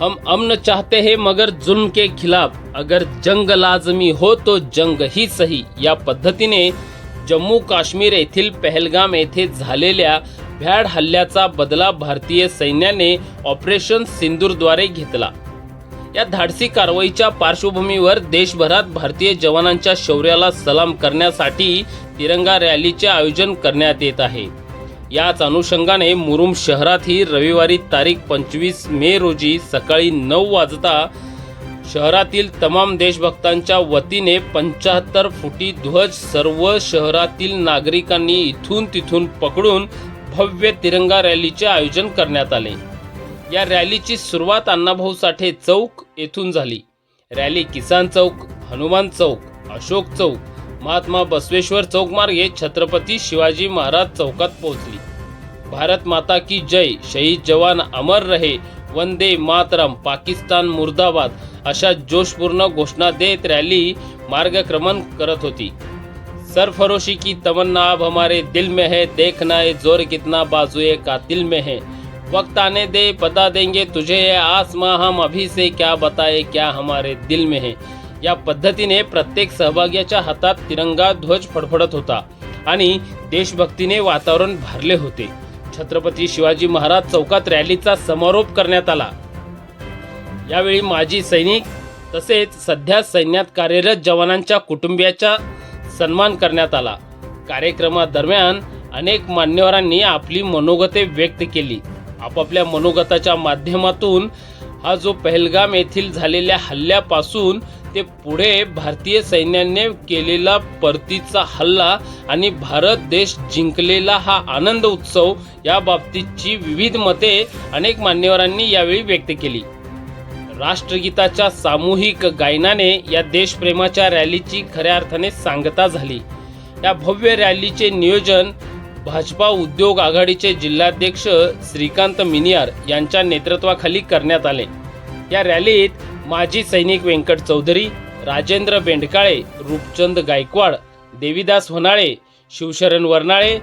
हम अमन चाहते हैं मगर जुल्म के खिलाफ। अगर जंग लाजमी हो तो जंग ही सही। या पद्धतीने जम्मू काश्मीर येथील पहलगाम येथे झालेल्या भ्याड हल्ल्याचा बदला भारतीय सैन्याने ऑपरेशन सिंदूरद्वारे घेतला. या धाडसी कारवाईच्या पार्श्वभूमीवर देशभरात भारतीय जवानांच्या शौर्याला सलाम करण्यासाठी तिरंगा रॅलीचे आयोजन करण्यात येत आहे. याच अनुषंगाने मुरुम शहरातही रविवारी तारीख पंचवीस मे रोजी सकाळी नऊ वाजता शहरातील तमाम देशभक्तांच्या वतीने पंच्याहत्तर फुटी ध्वज सर्व शहरातील नागरिकांनी इथून तिथून पकडून भव्य तिरंगा रॅलीचे आयोजन करण्यात आले. या रॅलीची सुरुवात अण्णाभाऊ साठे चौक येथून झाली. रॅली किसान चौक हनुमान चौक अशोक चौक महात्मा बसवेश्वर चौकमार्गे छत्रपती शिवाजी महाराज चौकात पोहोचली. भारत माता की जय शहीद जवान अमर रहे वंदे मातरम पाकिस्तान मुर्दाबाद अशा जोशपूर्ण घोषणा देत रॅली मार्गक्रमण करत होती. सरफरोशी की तमन्ना अब हमारे दिल में है देखना है जोर कितना बाजुए कातिल में है. वक्त आने दे बता देंगे तुझे आसमां हम अभी से क्या बताए क्या हमारे दिल में है. या पद्धतीने प्रत्येक सहभाग्याच्या हातात तिरंगा ध्वज फडफडत होता आणि देशभक्तीने वातावरण भरले होते. छत्रपती शिवाजी महाराज चौकात रॅलीचा समारोप करण्यात आला. यावेळी माजी सैनिक तसेच सध्या सैन्यात कार्यरत जवानांच्या कुटुंबियाचा सन्मान करण्यात आला. कार्यक्रमादरम्यान अनेक मान्यवरांनी आपली मनोगते व्यक्त केली. आपापल्या मनोगताच्या माध्यमातून हा जो पहलगाम येथील झालेल्या हल्ल्यापासून ते पुढे भारतीय सैन्याने केलेला परतीचा हल्ला आणि भारत देश जिंकलेला हा आनंद उत्सव या बाबतीतची विविध मते अनेक मान्यवरांनी यावेळी व्यक्त केली. राष्ट्रगीताच्या सामूहिक गायनाने या देशप्रेमाच्या रॅलीची खऱ्या अर्थाने सांगता झाली. या भव्य रॅलीचे नियोजन भाजपा उद्योग आघाडीचे जिल्हाध्यक्ष श्रीकांत मिनियार यांच्या नेतृत्वाखाली करण्यात आले. या रॅलीत माजी सैनिक व्यंकट चौधरी राजेंद्र बेंडकाळे रूपचंद गायकवाड देवीदास होनाळे शिवशरण वर्नाळे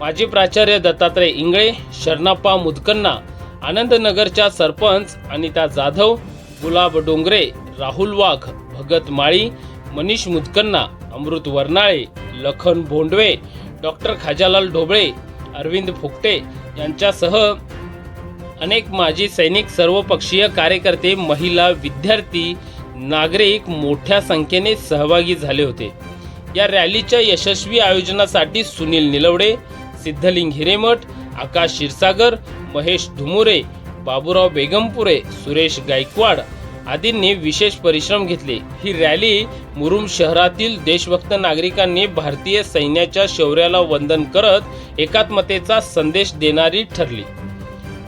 माजी प्राचार्य दत्तात्रय इंगळे शरणाप्पा मुदकन्ना आनंदनगरच्या सरपंच अनिता जाधव गुलाब डोंगरे राहुल वाघ भगत माळी मनीष मुदकन्ना अमृत वर्नाळे लखन भोंडवे डॉक्टर खाजालाल ढोबळे अरविंद फुकटे यांच्यासह अनेक माजी सैनिक सर्वपक्षीय कार्यकर्ते महिला विद्यार्थी नागरिक मोठ्या संख्येने सहभागी झाले होते. या रॅलीच्या यशस्वी आयोजनासाठी सुनील निलवडे सिद्धलिंग हिरेमठ आकाश क्षीरसागर महेश धुमुरे बाबूराव बेगमपुरे सुरेश गायकवाड आदींनी विशेष परिश्रम घेतले. ही रॅली मुरुम शहरातील देशभक्त नागरिकांनी भारतीय सैन्याच्या शौर्याला वंदन करत एकात्मतेचा संदेश देणारी ठरली.